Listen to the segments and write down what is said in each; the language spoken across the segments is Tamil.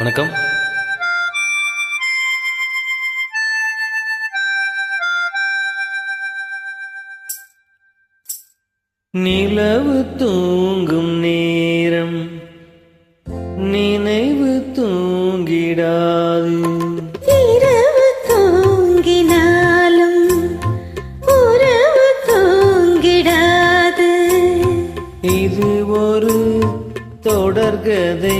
வணக்கம். நிலவு தூங்கும் நேரம் நினைவு தூங்கிடாது. இரவு தூங்கினாலும் உறவு தூங்கிடாது. இது ஒரு தொடர்கதை.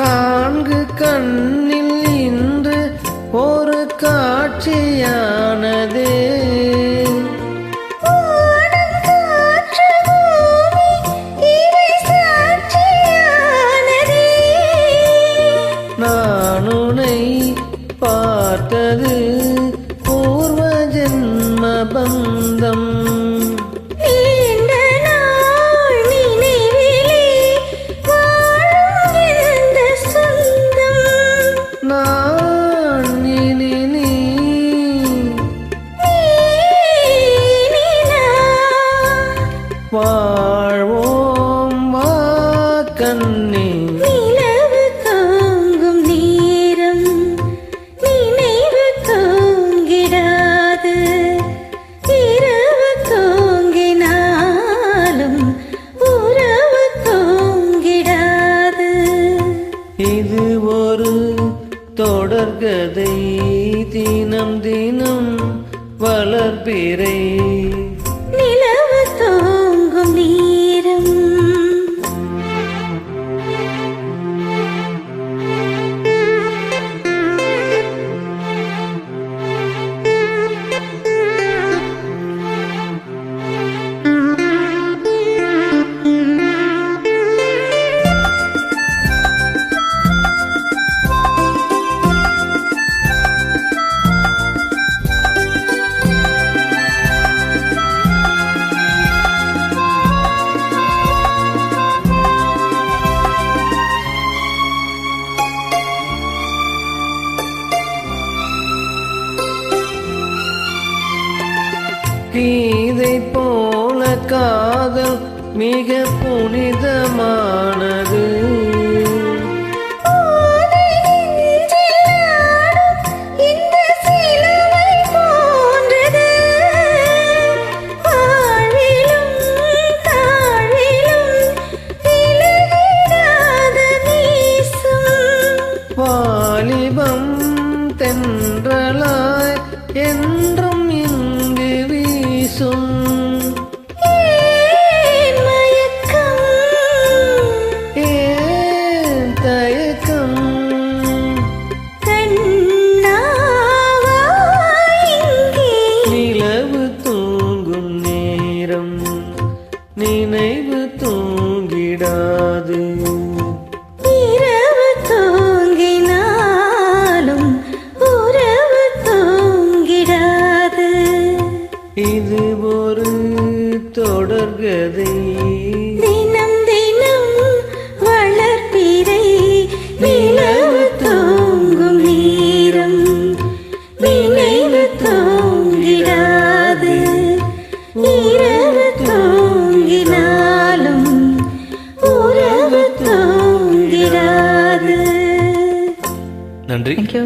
நான்கு கண்ணில் இன்று ஒரு காட்சியானதே. நான் உன்னை பார்த்தது பூர்வ ஜென்ம பந்தம் வாழ்வோம் வா கண்ணே. நிலவு தூங்கும் நேரம் நினைவு தூங்கிடாது. இரவு தூங்கினாலும் உறவு தூங்கிடாது. இது ஒரு தொடர்கதை. தினம் தினம் வளர்பிறை. கீதை போல காதல் மிக புனிதமானது. வாலிபம் தென்றலாய் என்றும் தினம் தினம் வளர்ப்பிறை நிலவு தூங்கும் நேரம் நினைவு தூங்கிடாது. இரவு தூங்கினாலும் உறவு தூங்கிடாது. நன்றி. தேங்க்யூ